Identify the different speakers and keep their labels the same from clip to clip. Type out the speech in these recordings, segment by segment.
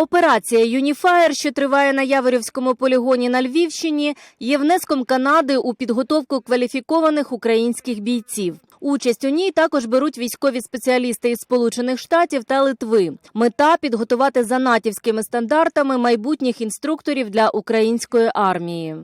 Speaker 1: Операція Юніфаєр, що триває на Яворівському полігоні на Львівщині, є внеском Канади у підготовку кваліфікованих українських бійців. Участь у ній також беруть військові спеціалісти із Сполучених Штатів та Литви. Мета підготувати за натівськими стандартами майбутніх інструкторів для української армії.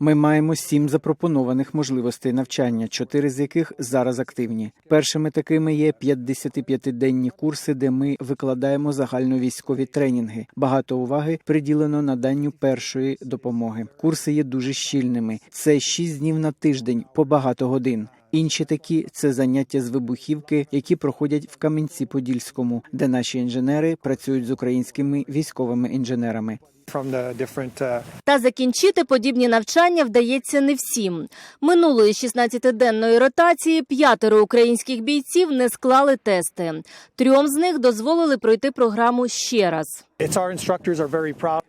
Speaker 2: Ми маємо сім запропонованих можливостей навчання, чотири з яких зараз активні. Першими такими є 55-денні курси, де ми викладаємо загальновійськові тренінги. Багато уваги приділено наданню першої допомоги. Курси є дуже щільними. Це 6 днів на тиждень по багато годин. Інші такі це заняття з вибухівки, які проходять в Кам'янці-Подільському, де наші інженери працюють з українськими військовими інженерами.
Speaker 3: uh,
Speaker 1: Та закінчити подібні навчання вдається не всім. Минулої 16-денної ротації п'ятеро українських бійців не склали тести. Трьом з них дозволили пройти програму ще раз.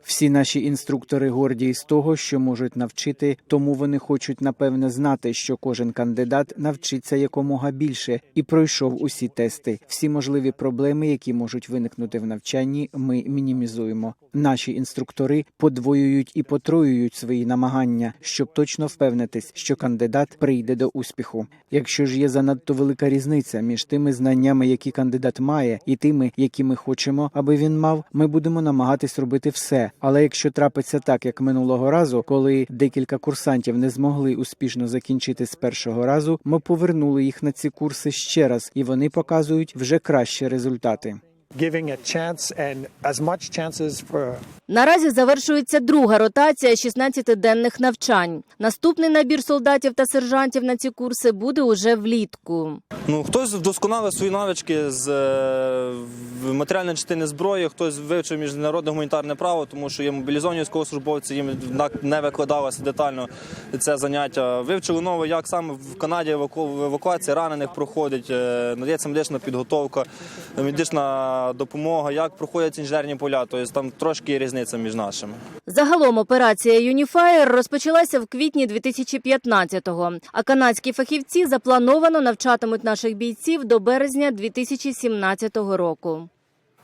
Speaker 2: Всі наші інструктори горді з того, що можуть навчити, тому вони хочуть напевне знати, що кожен кандидат навчиться якомога більше і пройшов усі тести. Всі можливі проблеми, які можуть виникнути в навчанні, ми мінімізуємо. Наші інструктори подвоюють і потроюють свої намагання, щоб точно впевнитись, що кандидат прийде до успіху. Якщо ж є занадто велика різниця між тими знаннями, які кандидат має, і тими, які ми хочемо, аби він мав, ми будемо намагатись робити все. Але якщо трапиться так, як минулого разу, коли декілька курсантів не змогли успішно закінчити з першого разу, ми повернули їх на ці курси ще раз, і вони показують вже кращі результати.
Speaker 3: Giving a chance and as much chances for
Speaker 1: Наразі завершується друга ротація 16-денних навчань. Наступний набір солдатів та сержантів на ці курси буде уже влітку.
Speaker 4: Ну, хтось вдосконалив свої навички з е, матеріальної частини зброї, хтось вивчив міжнародне гуманітарне право, тому що є мобілізовані військовослужбовці, їм не викладалося детально це заняття. Вивчили нове, як саме в Канаді евакуація ранених проходить, е, надається медична підготовка, медична допомога, як проходять інженерні поля. Тобто там трошки різниця між нашими.
Speaker 1: Загалом операція Юніфаєр розпочалася в квітні 2015-го, а канадські фахівці заплановано навчатимуть наших бійців до березня 2017 року.